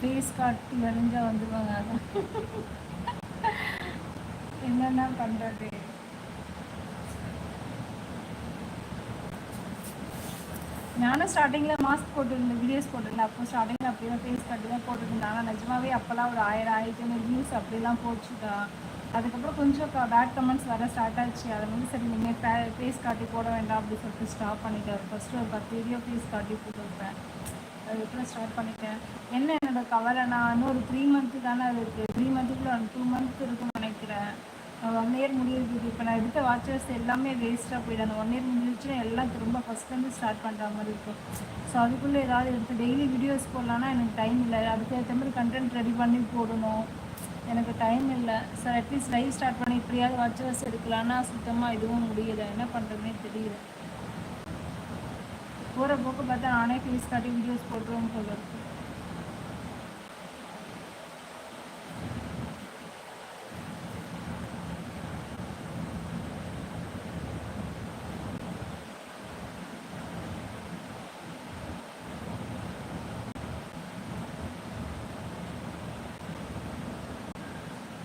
Face காட்டி வரைஞ்சா வந்துடுவாங்க அதான் என்னென்ன பண்ணுறது நானும் ஸ்டார்டிங்கில் மாஸ்க் போட்டுருந்தேன் வீடியோஸ் போட்டிருந்தேன். அப்போ ஸ்டார்டிங்கில் அப்படியே ஃபேஸ் கட்டி தான் போட்டுருந்தேன். ஆனால் நிஜமாவே அப்போல்லாம் ஒரு ஆயிரம் ஆயிரத்தி ஐநூறு வியூஸ் அப்படிலாம் போச்சுட்டா அதுக்கப்புறம் கொஞ்சம் பேட் கமெண்ட்ஸ் வர ஸ்டார்ட் ஆச்சு. அதை வந்து சரி நீங்கள் ஃபேஸ் காட்டி போட வேண்டாம் அப்படின்னு சொல்லிட்டு ஸ்டாப் பண்ணிட்டேன். ஃபஸ்ட்டு ஒரு பத்து வீடியோ ஃபேஸ் காட்டி போட்டுருப்பேன். அதுக்கப்புறம் ஸ்டார்ட் பண்ணிட்டேன்? என்ன என்னோட கவலை நான் இன்னும் ஒரு த்ரீ மந்த்து தானே அது இருக்குது த்ரீ மந்த்துக்குள்ள டூ மந்த் இருக்குன்னு நினைக்கிறேன். ஒன் இயர் முடியுது இப்போ நான் எடுத்த வாட்சஸ் எல்லாமே வேஸ்ட்டாக போயிடும் அந்த ஒன் இயர் முடிஞ்சிச்சுன்னா எல்லாம் திரும்ப ஃபஸ்ட்லேருந்து ஸ்டார்ட் பண்ணுற மாதிரி இருக்கும். ஸோ அதுக்குள்ளே ஏதாவது எடுத்து டெய்லி வீடியோஸ் போடலான்னா எனக்கு டைம் இல்லை. அதுக்கு ஏற்ற மாதிரி கண்டென்ட் ரெடி பண்ணி போடணும். எனக்கு டைம் இல்லை. சார் அட்லீஸ்ட் லைவ் ஸ்டார்ட் பண்ணி இப்படியாவது வாட்சஸ் எடுக்கலான்னா சுத்தமாக எதுவும் முடியலை. என்ன பண்ணுறதுனே தெரியல. போகிற போக்கு பார்த்தா நானே ஃபேஸ் காட்டி வீடியோஸ் போட்டுருவோம் போல இருக்கு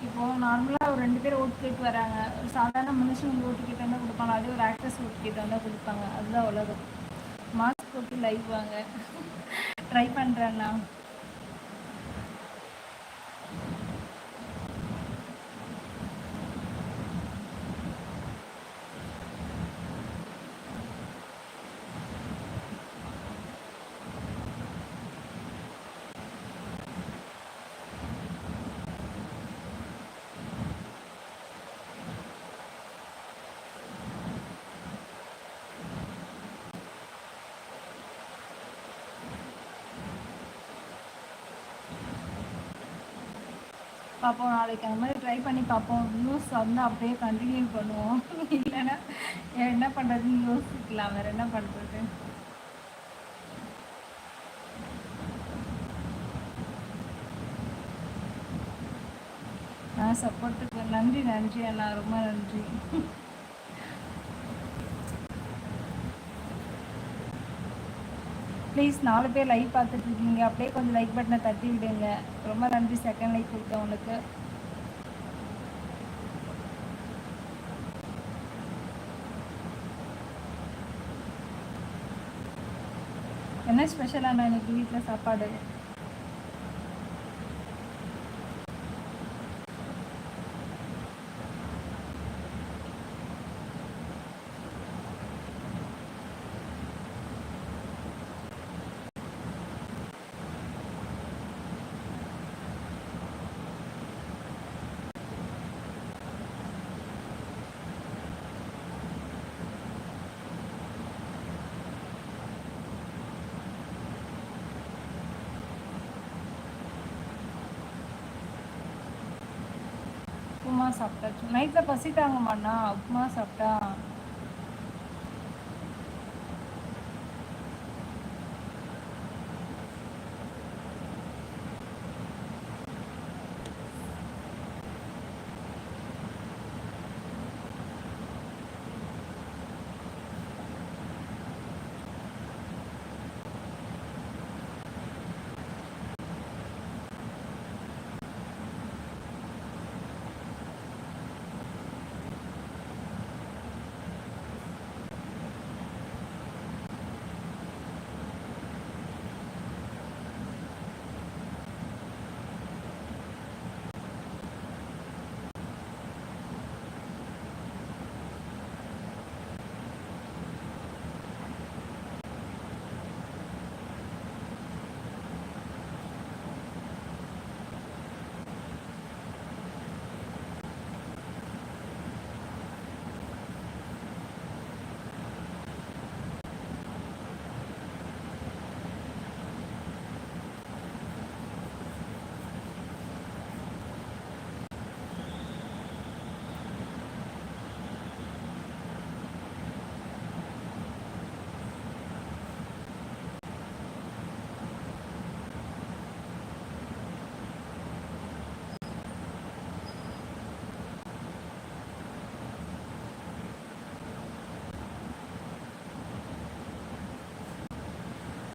இப்போது நார்மலாக ஒரு ரெண்டு பேர் ஓட்டு கேட்டு வராங்க. ஒரு சாதாரண மனுஷன் ஓட்டு கேட்டு வந்தால் கொடுப்பாங்க? அதே ஒரு ஆக்டர்ஸ் ஓட்டு கேட்டு வந்தால் கொடுப்பாங்க? அதுதான் உலகம். போட்டு லைவ் வாங்க. ட்ரை பண்ணுறேண்ணா பார்ப்போம். நாளைக்கு அந்த மாதிரி ட்ரை பண்ணி பார்ப்போம். நியூஸ் வந்து அப்படியே கண்டினியூ பண்ணுவோம். இல்லைன்னா என்ன பண்ணுறதுன்னு யோசிக்கலாம். வேறு என்ன பண்ணுறது நான் சப்போர்ட்டுக்கு நன்றி நன்றி அண்ணா. ரொம்ப நன்றி. ப்ளீஸ் நாலு பேர் லைவ் பார்த்துட்டு இருக்கீங்க அப்படியே கொஞ்சம் லைக் பட்டனை தட்டி விடுங்க. ரொம்ப நன்றி. செகண்ட் லைக் கொடுத்தவங்களுக்கு என்ன ஸ்பெஷலான இன்னைக்கு வீட்டில் சாப்பாடு? உப்புமா சாப்பிட்டா நைட்டில் பசி தாங்க உப்புமா சாப்பிட்டா.